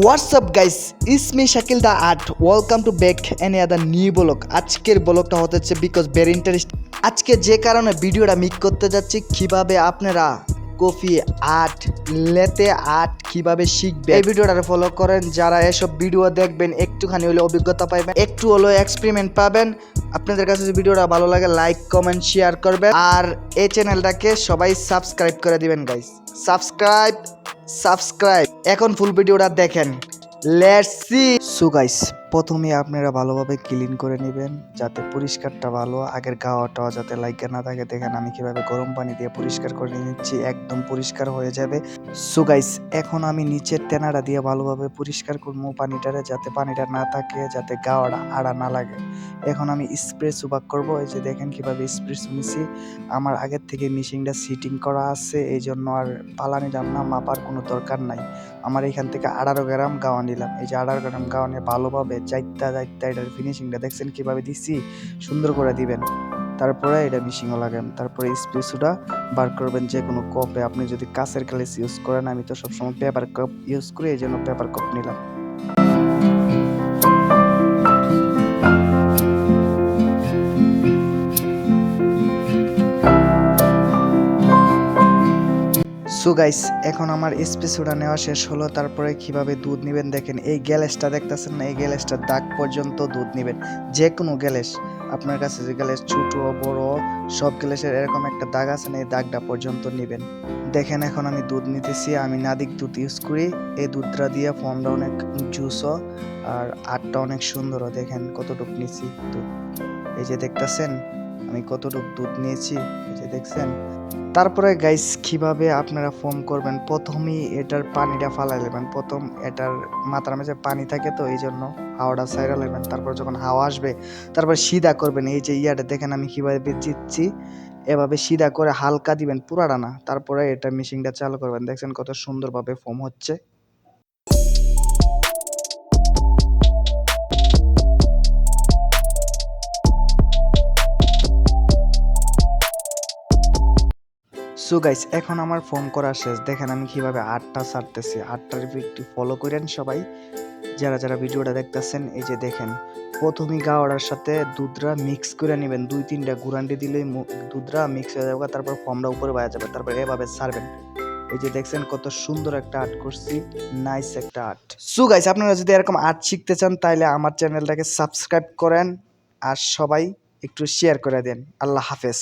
What's up guys it's me Shakil the art welcome to back any other new blog আজকের ব্লগটা হতে হচ্ছে because very interest আজকে যে কারণে ভিডিওটা মিক করতে যাচ্ছি, কীভাবে আপনারা কফি আর্ট, লেতে আর্ট কীভাবে শিখবে এই ভিডিওটা ফলো করেন। যারা এসব ভিডিও দেখবেন, একটুখানি হলে অভিজ্ঞতা পাবেন একটু হলো এক্সপেরিমেন্ট পাবেন। আপনাদের কাছে যদি ভিডিওটা ভালো লাগে লাইক কমেন্ট শেয়ার করবেন। আর এই চ্যানেলটাকে সবাই সাবস্ক্রাইব করে দিবেন গাইস সাবস্ক্রাইব সাবস্ক্রাইব। এখন ফুল ভিডিওটা দেখেন। লেটস সি সো গাইস প্রথমে আপনারা ভালোভাবে ক্লিন করে নেবেন, যাতে পরিষ্কারটা ভালো। আগের গাওয়াটা যাতে লাগে না থাকে। দেখেন আমি কীভাবে গরম পানি দিয়ে পরিষ্কার করে নিচ্ছি, একদম পরিষ্কার হয়ে যাবে। সো গাইস এখন আমি নিচের তেনাটা দিয়ে ভালোভাবে পরিষ্কার করব পানিটারে, যাতে পানিটা না থাকে, যাতে গাওয়াটা আড়া না লাগে। এখন আমি স্প্রে সুবাক করব, এই যে দেখেন কীভাবে স্প্রে শুনেছি আমার আগের থেকে মেশিনটা সিটিং করা আছে, এই জন্য আর পালানি না, মাপার কোনো দরকার নাই। আমার এখান থেকে আড়ারো গ্রাম গাওয়া নিলাম। এই যে আড়ারো গ্রাম গাওয়া নিয়ে ভালোভাবে চাইতা চাইতা এটার ফিনিশিংটা দেখছেন কীভাবে দিছি? সুন্দর করে দিবেন। তারপরে এটা মিশিংও লাগান তারপরে স্পেসুটা বার করবেন যে কোনো কপে আপনি যদি কাঁচের গ্লাস ইউজ করেন, আমি তো সবসময় পেপার কাপ ইউজ করি, এই জন্য পেপার কাপ নিলাম। সো গাইস এখন আমার স্পেসুটা নেওয়া শেষ হলো। তারপরে কীভাবে দুধ নেবেন দেখেন, এই গ্যালেসটা দেখতেছেন না? এই গ্যালেসটার দাগ পর্যন্ত দুধ নেবেন। যে কোনো গ্যালেস, আপনার কাছে যে গ্যালেস ছোট, বড়, সব গ্যালেসের এরকম একটা দাগ আছে না, এই দাগটা পর্যন্ত নেবেন। দেখেন, এখন আমি দুধ নিতেছি। আমি নাদিক দুধ ইউজ করি। এই দুধটা দিয়ে ফর্মটা অনেক জুসও আর আটটা অনেক সুন্দরও। দেখেন, কতটুকু নিছি দুধ। এই যে দেখতেছেন আমি কতটুকু দুধ নিয়েছি যে দেখছেন। তারপরে গাইস কীভাবে আপনারা ফোম করবেন? প্রথমেই এটার পানিটা ফালাই নেবেন। প্রথম এটার মাথার মাঝে পানি থাকে তো, এই জন্য হাওয়াটা সাইরা নেবেন। তারপর যখন হাওয়া আসবে, তারপর সিধা করবেন। এই যে ইয়াটা দেখেন, আমি কীভাবে জিতছি এভাবে সিধা করে হালকা দিবেন পুরাটা না। তারপরে এটা মেশিনটা চালু করবেন। দেখছেন কত সুন্দরভাবে ফোম হচ্ছে। সো গাইস এখন আমার ফোন করা শেষ। দেখেন আমি কীভাবে আটটা ছাড়তেছি। আটটার একটু ফলো করেন সবাই। যারা যারা ভিডিওটা দেখতেছেন, এই যে দেখেন প্রথমেই গাওয়ার সাথে দুধরা মিক্স করে নেবেন। দুই, তিনটা গুরান্ডি দিলে দুধরা মিক্স হয়ে যাবে, তারপর ফর্মটা উপরে বাজা যাবে, তারপর এভাবে সারবেন এই যে দেখছেন, কত সুন্দর একটা আর্ট করছি। নাইস একটা আর্ট। সো গাইস আপনারা যদি এরকম আর্ট শিখতে চান তাহলে আমার চ্যানেলটাকে সাবস্ক্রাইব করেন আর সবাই একটু শেয়ার করে দেন। আল্লাহ হাফেজ।